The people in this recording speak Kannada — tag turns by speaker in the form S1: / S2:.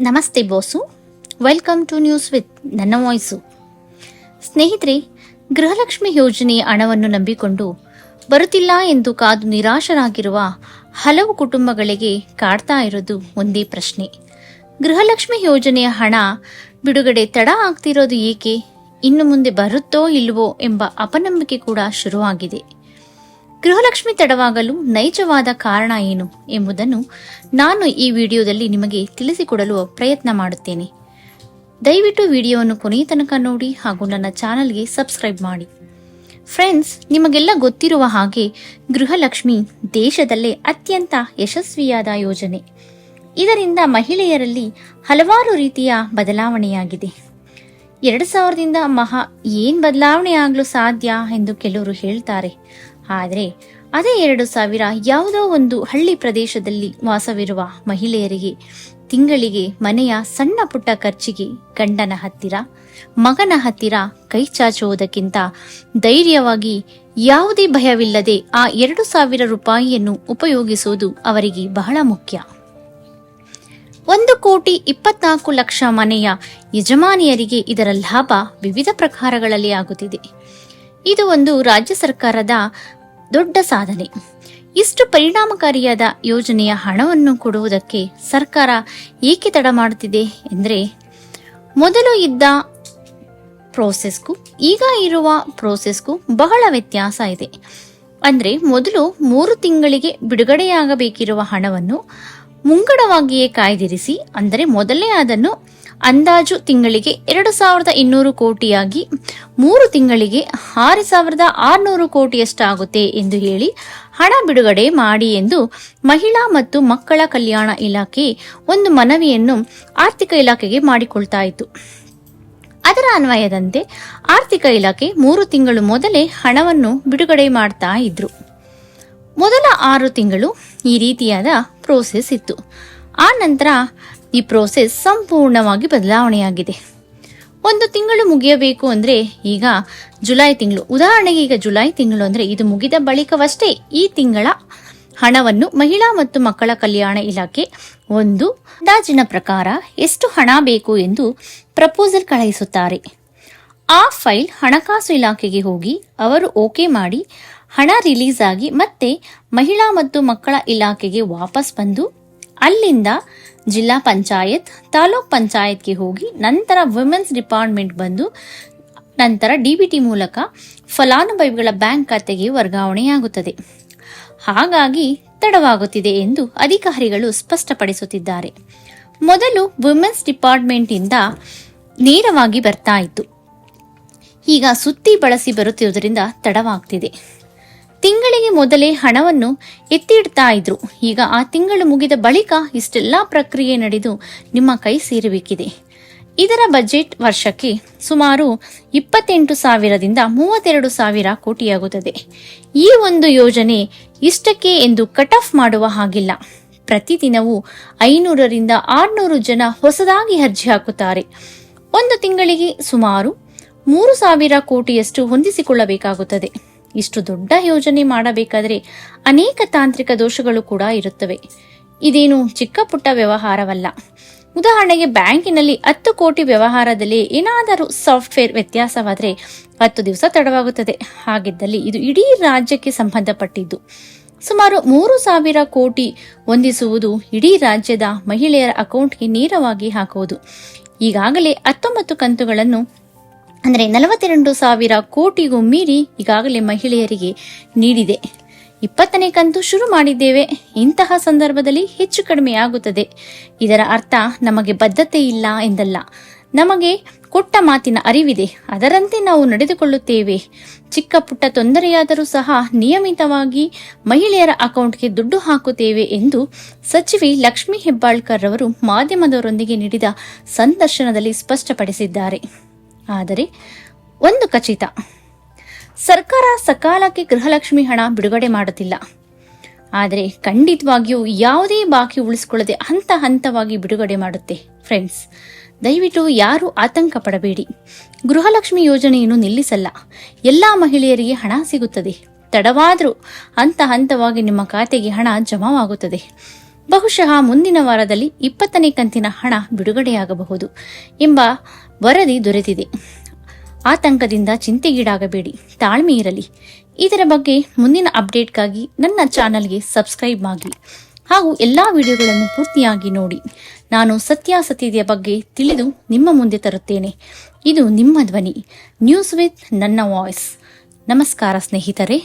S1: ನಮಸ್ತೆ boss. Welcome to news with ನನ್ನ ವಾಯ್ಸು. ಸ್ನೇಹಿತರೆ, ಗೃಹಲಕ್ಷ್ಮಿ ಯೋಜನೆ ಹಣವನ್ನು ನಂಬಿಕೊಂಡು ಬರುತ್ತಿಲ್ಲ ಎಂದು ಕಾದು ನಿರಾಶರಾಗಿರುವ ಹಲವು ಕುಟುಂಬಗಳಿಗೆ ಕಾಡ್ತಾ ಇರೋದು ಒಂದೇ ಪ್ರಶ್ನೆ. ಗೃಹಲಕ್ಷ್ಮಿ ಯೋಜನೆಯ ಹಣ ಬಿಡುಗಡೆ ತಡ ಆಗ್ತಿರೋದು ಏಕೆ? ಇನ್ನು ಮುಂದೆ ಬರುತ್ತೋ ಇಲ್ವೋ ಎಂಬ ಅಪನಂಬಿಕೆ ಕೂಡ ಶುರುವಾಗಿದೆ. ಗೃಹಲಕ್ಷ್ಮಿ ತಡವಾಗಲು ನೈಜವಾದ ಕಾರಣ ಏನು ಎಂಬುದನ್ನು ನಾನು ಈ ವಿಡಿಯೋದಲ್ಲಿ ನಿಮಗೆ ತಿಳಿಸಿಕೊಡಲು ಪ್ರಯತ್ನ ಮಾಡುತ್ತೇನೆ. ದಯವಿಟ್ಟು ವಿಡಿಯೋವನ್ನು ಕೊನೆಯ ತನಕ ನೋಡಿ ಹಾಗೂ ನನ್ನ ಚಾನಲ್ಗೆ ಸಬ್ಸ್ಕ್ರೈಬ್ ಮಾಡಿ. ಫ್ರೆಂಡ್ಸ್, ನಿಮಗೆಲ್ಲ ಗೊತ್ತಿರುವ ಹಾಗೆ ಗೃಹಲಕ್ಷ್ಮಿ ದೇಶದಲ್ಲೇ ಅತ್ಯಂತ ಯಶಸ್ವಿಯಾದ ಯೋಜನೆ. ಇದರಿಂದ ಮಹಿಳೆಯರಲ್ಲಿ ಹಲವಾರು ರೀತಿಯ ಬದಲಾವಣೆಯಾಗಿದೆ. ಎರಡು ಸಾವಿರದಿಂದ ಮಹಾ ಏನ್ ಬದಲಾವಣೆ ಆಗಲು ಸಾಧ್ಯ ಎಂದು ಕೆಲವರು ಹೇಳ್ತಾರೆ. ಆದರೆ ಅದೇ ಎರಡು ಸಾವಿರ ಯಾವುದೋ ಒಂದು ಹಳ್ಳಿ ಪ್ರದೇಶದಲ್ಲಿ ವಾಸವಿರುವ ಮಹಿಳೆಯರಿಗೆ ತಿಂಗಳಿಗೆ ಮನೆಯ ಸಣ್ಣ ಪುಟ್ಟ ಖರ್ಚಿಗೆ ಗಂಡನ ಹತ್ತಿರ, ಮಗನ ಹತ್ತಿರ ಕೈ ಚಾಚುವುದಕ್ಕಿಂತ ಧೈರ್ಯವಾಗಿ ಯಾವುದೇ ಭಯವಿಲ್ಲದೆ ಆ ಎರಡು ಸಾವಿರ ರೂಪಾಯಿಯನ್ನು ಉಪಯೋಗಿಸುವುದು ಅವರಿಗೆ ಬಹಳ ಮುಖ್ಯ. ಒಂದು ಕೋಟಿ ಇಪ್ಪತ್ನಾಲ್ಕು ಲಕ್ಷ ಮನೆಯ ಯಜಮಾನಿಯರಿಗೆ ಇದರ ಲಾಭ ವಿವಿಧ ಪ್ರಕಾರಗಳಲ್ಲಿ ಆಗುತ್ತಿದೆ. ಇದು ಒಂದು ರಾಜ್ಯ ಸರ್ಕಾರದ ದೊಡ್ಡ ಸಾಧನೆ. ಇಷ್ಟು ಪರಿಣಾಮಕಾರಿಯಾದ ಯೋಜನೆಯ ಹಣವನ್ನು ಕೊಡುವುದಕ್ಕೆ ಸರ್ಕಾರ ಏಕೆ ತಡ ಮಾಡುತ್ತಿದೆ ಎಂದರೆ, ಮೊದಲು ಇದ್ದ ಪ್ರೋಸೆಸ್ಗೂ ಈಗ ಇರುವ ಪ್ರೋಸೆಸ್ಗೂ ಬಹಳ ವ್ಯತ್ಯಾಸ ಇದೆ. ಅಂದರೆ ಮೊದಲು ಮೂರು ತಿಂಗಳಿಗೆ ಬಿಡುಗಡೆಯಾಗಬೇಕಿರುವ ಹಣವನ್ನು ಮುಂಗಡವಾಗಿಯೇ ಕಾಯ್ದಿರಿಸಿ, ಅಂದರೆ ಮೊದಲೇ ಅದನ್ನು ಅಂದಾಜು ತಿಂಗಳಿಗೆ ಎರಡು ಸಾವಿರದ ಇನ್ನೂರು ಕೋಟಿಯಾಗಿ ಮೂರು ತಿಂಗಳಿಗೆ ಆರು ಸಾವಿರದ ಆರುನೂರು ಕೋಟಿಯಷ್ಟಾಗುತ್ತೆ ಎಂದು ಹೇಳಿ ಹಣ ಬಿಡುಗಡೆ ಮಾಡಿ ಎಂದು ಮಹಿಳಾ ಮತ್ತು ಮಕ್ಕಳ ಕಲ್ಯಾಣ ಇಲಾಖೆ ಒಂದು ಮನವಿಯನ್ನು ಆರ್ಥಿಕ ಇಲಾಖೆಗೆ ಮಾಡಿಕೊಳ್ತಾ ಇತ್ತು. ಅದರ ಅನ್ವಯದಂತೆ ಆರ್ಥಿಕ ಇಲಾಖೆ ಮೂರು ತಿಂಗಳು ಮೊದಲೇ ಹಣವನ್ನು ಬಿಡುಗಡೆ ಮಾಡ್ತಾ ಇದ್ರು. ಮೊದಲ ಆರು ತಿಂಗಳು ಈ ರೀತಿಯಾದ ಪ್ರೋಸೆಸ್ ಇತ್ತು. ಆ ನಂತರ ಈ ಪ್ರೋಸೆಸ್ ಸಂಪೂರ್ಣವಾಗಿ ಬದಲಾವಣೆಯಾಗಿದೆ. ಒಂದು ತಿಂಗಳು ಮುಗಿಯಬೇಕು ಅಂದ್ರೆ ಈಗ ಜುಲೈ ತಿಂಗಳು. ಉದಾಹರಣೆಗೆ ಈಗ ಜುಲೈ ತಿಂಗಳು ಅಂದ್ರೆ ಇದು ಮುಗಿದ ಬಳಿಕವಷ್ಟೇ ಈ ತಿಂಗಳ ಹಣವನ್ನು ಮಹಿಳಾ ಮತ್ತು ಮಕ್ಕಳ ಕಲ್ಯಾಣ ಇಲಾಖೆ ಒಂದು ಅಂದಾಜಿನ ಪ್ರಕಾರ ಎಷ್ಟು ಹಣ ಬೇಕು ಎಂದು ಪ್ರಪೋಸಲ್ ಕಳುಹಿಸುತ್ತಾರೆ. ಆ ಫೈಲ್ ಹಣಕಾಸು ಇಲಾಖೆಗೆ ಹೋಗಿ ಅವರು ಓಕೆ ಮಾಡಿ ಹಣ ರಿಲೀಸ್ ಆಗಿ ಮತ್ತೆ ಮಹಿಳಾ ಮತ್ತು ಮಕ್ಕಳ ಇಲಾಖೆಗೆ ವಾಪಸ್ ಬಂದು ಅಲ್ಲಿಂದ ಜಿಲ್ಲಾ ಪಂಚಾಯತ್, ತಾಲೂಕ್ ಪಂಚಾಯತ್ಗೆ ಹೋಗಿ ನಂತರ ವುಮೆನ್ಸ್ ಡಿಪಾರ್ಟ್ಮೆಂಟ್ ಬಂದು ನಂತರ ಡಿಬಿಟಿ ಮೂಲಕ ಫಲಾನುಭವಿಗಳ ಬ್ಯಾಂಕ್ ಖಾತೆಗೆ ವರ್ಗಾವಣೆಯಾಗುತ್ತದೆ. ಹಾಗಾಗಿ ತಡವಾಗುತ್ತಿದೆ ಎಂದು ಅಧಿಕಾರಿಗಳು ಸ್ಪಷ್ಟಪಡಿಸುತ್ತಿದ್ದಾರೆ. ಮೊದಲು ವುಮೆನ್ಸ್ ಡಿಪಾರ್ಟ್ಮೆಂಟ್ ಇಂದ ನೇರವಾಗಿ ಬರ್ತಾ ಇತ್ತು. ಈಗ ಸುತ್ತಿ ಬಳಸಿ ಬರುತ್ತಿರುವುದರಿಂದ ತಡವಾಗ್ತಿದೆ. ತಿಂಗಳಿಗೆ ಮೊದಲೇ ಹಣವನ್ನು ಎತ್ತಿಡ್ತಾ ಇದ್ರು. ಈಗ ಆ ತಿಂಗಳು ಮುಗಿದ ಬಳಿಕ ಇಷ್ಟೆಲ್ಲ ಪ್ರಕ್ರಿಯೆ ನಡೆದು ನಿಮ್ಮ ಕೈ ಸೇರಬೇಕಿದೆ. ಇದರ ಬಜೆಟ್ ವರ್ಷಕ್ಕೆ ಸುಮಾರು ಇಪ್ಪತ್ತೆಂಟು ಸಾವಿರದಿಂದ ಮೂವತ್ತೆರಡು ಸಾವಿರ ಕೋಟಿಯಾಗುತ್ತದೆ. ಈ ಒಂದು ಯೋಜನೆ ಇಷ್ಟಕ್ಕೆ ಎಂದು ಕಟ್ ಆಫ್ ಮಾಡುವ ಹಾಗಿಲ್ಲ. ಪ್ರತಿದಿನವೂ ಐನೂರರಿಂದ ಆರ್ನೂರು ಜನ ಹೊಸದಾಗಿ ಅರ್ಜಿ ಹಾಕುತ್ತಾರೆ. ಒಂದು ತಿಂಗಳಿಗೆ ಸುಮಾರು ಮೂರು ಸಾವಿರ ಕೋಟಿಯಷ್ಟು ಹೊಂದಿಸಿಕೊಳ್ಳಬೇಕಾಗುತ್ತದೆ. ಇಷ್ಟು ದೊಡ್ಡ ಯೋಜನೆ ಮಾಡಬೇಕಾದರೆ ಅನೇಕ ತಾಂತ್ರಿಕ ದೋಷಗಳು ಕೂಡ ಇರುತ್ತವೆ. ಇದೇನು ಚಿಕ್ಕ ಪುಟ್ಟ ವ್ಯವಹಾರವಲ್ಲ. ಉದಾಹರಣೆಗೆ ಬ್ಯಾಂಕಿನಲ್ಲಿ ಹತ್ತು ಕೋಟಿ ವ್ಯವಹಾರದಲ್ಲಿ ಏನಾದರೂ ಸಾಫ್ಟ್ವೇರ್ ವ್ಯತ್ಯಾಸವಾದರೆ ಹತ್ತು ದಿವಸ ತಡವಾಗುತ್ತದೆ. ಹಾಗಿದ್ದಲ್ಲಿ ಇದು ಇಡೀ ರಾಜ್ಯಕ್ಕೆ ಸಂಬಂಧಪಟ್ಟಿದ್ದು. ಸುಮಾರು ಮೂರು ಸಾವಿರ ಕೋಟಿ ಹೊಂದಿಸುವುದು ಇಡೀ ರಾಜ್ಯದ ಮಹಿಳೆಯರ ಅಕೌಂಟ್ಗೆ ನೇರವಾಗಿ ಹಾಕುವುದು. ಈಗಾಗಲೇ ಹತ್ತೊಂಬತ್ತು ಕಂತುಗಳನ್ನು ಅಂದರೆ ನಲವತ್ತೆರಡು ಸಾವಿರ ಕೋಟಿಗೂ ಮೀರಿ ಈಗಾಗಲೇ ಮಹಿಳೆಯರಿಗೆ ನೀಡಿದೆ. ಇಪ್ಪತ್ತನೇ ಕಂತು ಶುರು ಮಾಡಿದ್ದೇವೆ. ಇಂತಹ ಸಂದರ್ಭದಲ್ಲಿ ಹೆಚ್ಚು ಕಡಿಮೆ ಆಗುತ್ತದೆ. ಇದರ ಅರ್ಥ ನಮಗೆ ಬದ್ಧತೆ ಇಲ್ಲ ಎಂದಲ್ಲ. ನಮಗೆ ಕೊಟ್ಟ ಮಾತಿನ ಅರಿವಿದೆ. ಅದರಂತೆ ನಾವು ನಡೆದುಕೊಳ್ಳುತ್ತೇವೆ. ಚಿಕ್ಕ ಪುಟ್ಟ ತೊಂದರೆಯಾದರೂ ಸಹ ನಿಯಮಿತವಾಗಿ ಮಹಿಳೆಯರ ಅಕೌಂಟ್ಗೆ ದುಡ್ಡು ಹಾಕುತ್ತೇವೆ ಎಂದು ಸಚಿವೆ ಲಕ್ಷ್ಮೀ ಹೆಬ್ಬಾಳ್ಕರ್ ಅವರು ಮಾಧ್ಯಮದವರೊಂದಿಗೆ ನೀಡಿದ ಸಂದರ್ಶನದಲ್ಲಿ ಸ್ಪಷ್ಟಪಡಿಸಿದ್ದಾರೆ. ಆದರೆ ಒಂದು ಖಚಿತ. ಸರ್ಕಾರ ಸಕಾಲಕ್ಕೆ ಗೃಹಲಕ್ಷ್ಮಿ ಹಣ ಬಿಡುಗಡೆ ಮಾಡುತ್ತಿಲ್ಲ. ಆದರೆ ಖಂಡಿತವಾಗಿಯೂ ಯಾವುದೇ ಬಾಕಿ ಉಳಿಸಿಕೊಳ್ಳದೆ ಹಂತ ಹಂತವಾಗಿ ಬಿಡುಗಡೆ ಮಾಡುತ್ತೆ. ಫ್ರೆಂಡ್ಸ್ ದಯವಿಟ್ಟು ಯಾರು ಆತಂಕ ಪಡಬೇಡಿ. ಗೃಹಲಕ್ಷ್ಮಿ ಯೋಜನೆಯನ್ನು ನಿಲ್ಲಿಸಲ್ಲ. ಎಲ್ಲ ಮಹಿಳೆಯರಿಗೆ ಹಣ ಸಿಗುತ್ತದೆ. ತಡವಾದರೂ ಹಂತ ಹಂತವಾಗಿ ನಿಮ್ಮ ಖಾತೆಗೆ ಹಣ ಜಮಾವಾಗುತ್ತದೆ. ಬಹುಶಃ ಮುಂದಿನ ವಾರದಲ್ಲಿ ಇಪ್ಪತ್ತನೇ ಕಂತಿನ ಹಣ ಬಿಡುಗಡೆಯಾಗಬಹುದು ಎಂಬ ವರದಿ ದೊರೆತಿದೆ. ಆತಂಕದಿಂದ ಚಿಂತೆಗೀಡಾಗಬೇಡಿ. ತಾಳ್ಮೆ ಇರಲಿ. ಇದರ ಬಗ್ಗೆ ಮುಂದಿನ ಅಪ್ಡೇಟ್ಗಾಗಿ ನನ್ನ ಚಾನಲ್ಗೆ ಸಬ್ಸ್ಕ್ರೈಬ್ ಆಗಿ ಹಾಗೂ ಎಲ್ಲ ವಿಡಿಯೋಗಳನ್ನು ಪೂರ್ತಿಯಾಗಿ ನೋಡಿ. ನಾನು ಸತ್ಯಾಸತ್ಯತೆಯ ಬಗ್ಗೆ ತಿಳಿದು ನಿಮ್ಮ ಮುಂದೆ ತರುತ್ತೇನೆ. ಇದು ನಿಮ್ಮ ಧ್ವನಿ. ನ್ಯೂಸ್ ವಿತ್ ನನ್ನ ವಾಯ್ಸ್ ನಮಸ್ಕಾರ ಸ್ನೇಹಿತರೆ.